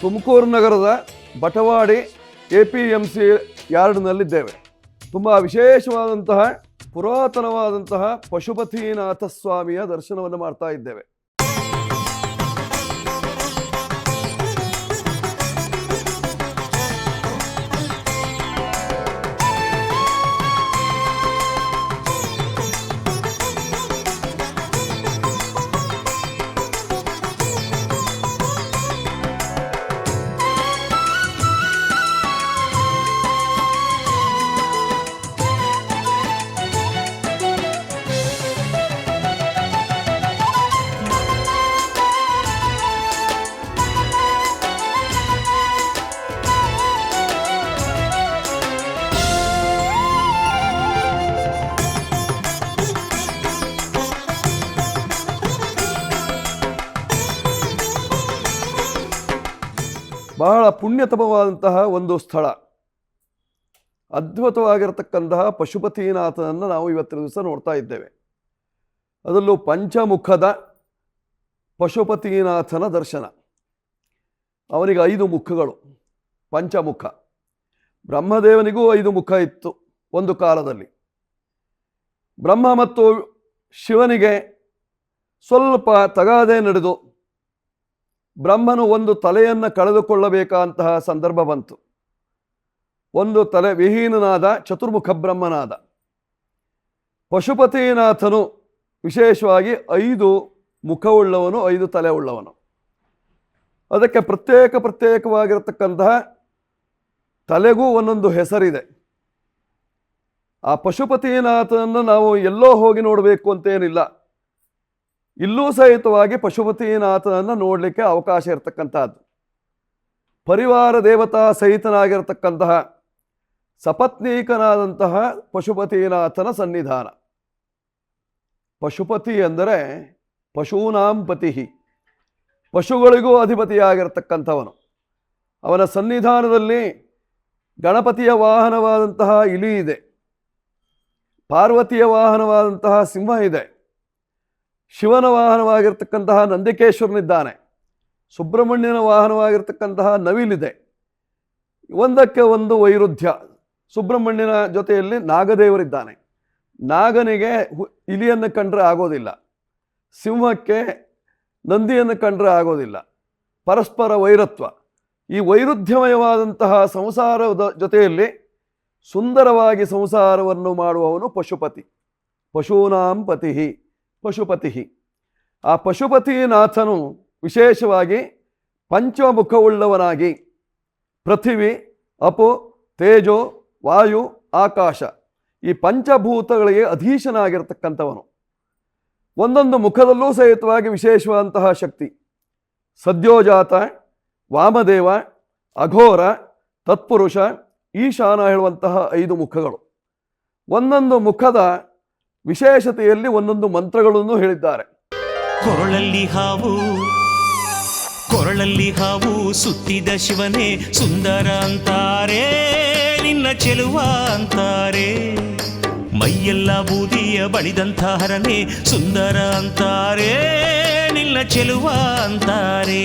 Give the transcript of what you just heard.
ತುಮಕೂರು ನಗರದ Batawadi A P M C ಯಾರ್ಡ್ನಲ್ಲಿದ್ದೇವೆ. ತುಂಬ ವಿಶೇಷವಾದಂತಹ ಪುರಾತನವಾದಂತಹ ಪಶುಪತಿನಾಥ ಸ್ವಾಮಿಯ ದರ್ಶನವನ್ನು ಮಾಡ್ತಾ ಇದ್ದೇವೆ. ಬಹಳ ಪುಣ್ಯತಮವಾದಂತಹ ಒಂದು ಸ್ಥಳ. ಅದ್ಭುತವಾಗಿರತಕ್ಕಂತಹ ಪಶುಪತಿನಾಥನನ್ನು ನಾವು ಇವತ್ತಿನ ದಿವಸ ನೋಡ್ತಾ ಇದ್ದೇವೆ. ಅದರಲ್ಲೂ ಪಂಚಮುಖದ ಪಶುಪತಿನಾಥನ ದರ್ಶನ. ಅವನಿಗೆ ಐದು ಮುಖಗಳು, ಪಂಚಮುಖ. ಬ್ರಹ್ಮದೇವನಿಗೂ ಐದು ಮುಖ ಇತ್ತು ಒಂದು ಕಾಲದಲ್ಲಿ. ಬ್ರಹ್ಮ ಮತ್ತು ಶಿವನಿಗೆ ಸ್ವಲ್ಪ ತಗಾದೆ ನಡೆದು ಬ್ರಹ್ಮನು ಒಂದು ತಲೆಯನ್ನು ಕಳೆದುಕೊಳ್ಳಬೇಕಂತಹ ಸಂದರ್ಭ ಬಂತು. ಒಂದು ತಲೆ ವಿಹೀನನಾದ ಚತುರ್ಮುಖ ಬ್ರಹ್ಮನಾದ. ಪಶುಪತಿನಾಥನು ವಿಶೇಷವಾಗಿ ಐದು ಮುಖವುಳ್ಳವನು, ಐದು ತಲೆ ಉಳ್ಳವನು ಅದಕ್ಕೆ ಪ್ರತ್ಯೇಕ ಪ್ರತ್ಯೇಕವಾಗಿರತಕ್ಕಂತಹ ತಲೆಗೂ ಒಂದೊಂದು ಹೆಸರಿದೆ. ಆ ಪಶುಪತಿನಾಥನನ್ನು ನಾವು ಎಲ್ಲೋ ಹೋಗಿ ನೋಡಬೇಕು ಅಂತೇನಿಲ್ಲ. ಇಲ್ಲೂ ಸಹಿತವಾಗಿ ಪಶುಪತಿನಾಥನನ್ನು ನೋಡಲಿಕ್ಕೆ ಅವಕಾಶ ಇರತಕ್ಕಂಥದ್ದು. ಪರಿವಾರ ದೇವತಾ ಸಹಿತನಾಗಿರತಕ್ಕಂತಹ ಸಪತ್ನೀಕನಾದಂತಹ ಪಶುಪತಿನಾಥನ ಸನ್ನಿಧಾನ. ಪಶುಪತಿ ಎಂದರೆ ಪಶೂನಾಂ ಪತಿ ಪಶುಗಳಿಗೂ ಅಧಿಪತಿಯಾಗಿರತಕ್ಕಂಥವನು. ಅವನ ಸನ್ನಿಧಾನದಲ್ಲಿ ಗಣಪತಿಯ ವಾಹನವಾದಂತಹ ಇಲಿ ಇದೆ. ಪಾರ್ವತಿಯ ವಾಹನವಾದಂತಹ ಸಿಂಹ ಇದೆ. ಶಿವನ ವಾಹನವಾಗಿರ್ತಕ್ಕಂತಹ ನಂದಿಕೇಶ್ವರನಿದ್ದಾನೆ. ಸುಬ್ರಹ್ಮಣ್ಯನ ವಾಹನವಾಗಿರ್ತಕ್ಕಂತಹ ನವಿಲಿದೆ. ಒಂದಕ್ಕೆ ಒಂದು ವೈರುಧ್ಯ. ಸುಬ್ರಹ್ಮಣ್ಯನ ಜೊತೆಯಲ್ಲಿ ನಾಗದೇವರಿದ್ದಾನೆ. ನಾಗನಿಗೆ ಇಲಿಯನ್ನು ಕಂಡ್ರೆ ಆಗೋದಿಲ್ಲ. ಸಿಂಹಕ್ಕೆ ನಂದಿಯನ್ನು ಕಂಡ್ರೆ ಆಗೋದಿಲ್ಲ. ಪರಸ್ಪರ ವೈರತ್ವ. ಈ ವೈರುಧ್ಯಮಯವಾದಂತಹ ಸಂಸಾರದ ಜೊತೆಯಲ್ಲಿ ಸುಂದರವಾಗಿ ಸಂಸಾರವನ್ನು ಮಾಡುವವನು ಪಶುಪತಿ. ಪಶೂನಾಂ ಪತಿ. ಪಶುಪತಿ ಆ ಪಶುಪತಿನಾಥನು ವಿಶೇಷವಾಗಿ ಪಂಚಮುಖವುಳ್ಳವನಾಗಿ ಪೃಥಿವಿ, ಅಪು, ತೇಜೋ, ವಾಯು, ಆಕಾಶ ಈ ಪಂಚಭೂತಗಳಿಗೆ ಅಧೀಶನಾಗಿರ್ತಕ್ಕಂಥವನು. ಒಂದೊಂದು ಮುಖದಲ್ಲೂ ಸಹಿತವಾಗಿ ವಿಶೇಷವಾದಂತಹ ಶಕ್ತಿ. ಸದ್ಯೋಜಾತ, ವಾಮದೇವ, ಅಘೋರ, ತತ್ಪುರುಷ, ಈಶಾನ ಹೇಳುವಂತಹ ಐದು ಮುಖಗಳು. ಒಂದೊಂದು ಮುಖದ ವಿಶೇಷತೆಯಲ್ಲಿ ಒಂದೊಂದು ಮಂತ್ರಗಳನ್ನು ಹೇಳಿದ್ದಾರೆ. ಕೊರಳಲ್ಲಿ ಹಾವು ಕೊರಳಲ್ಲಿ ಹಾವು ಸುತ್ತಿದ ಶಿವನೇ ಸುಂದರ ಅಂತಾರೆ, ನಿನ್ನ ಚೆಲುವ ಅಂತಾರೆ. ಮೈಯೆಲ್ಲ ಬೂದಿಯ ಬಳಿದಂಥ ಹರನೆ ಸುಂದರ ಅಂತಾರೆ, ನಿನ್ನ ಚೆಲುವ ಅಂತಾರೆ.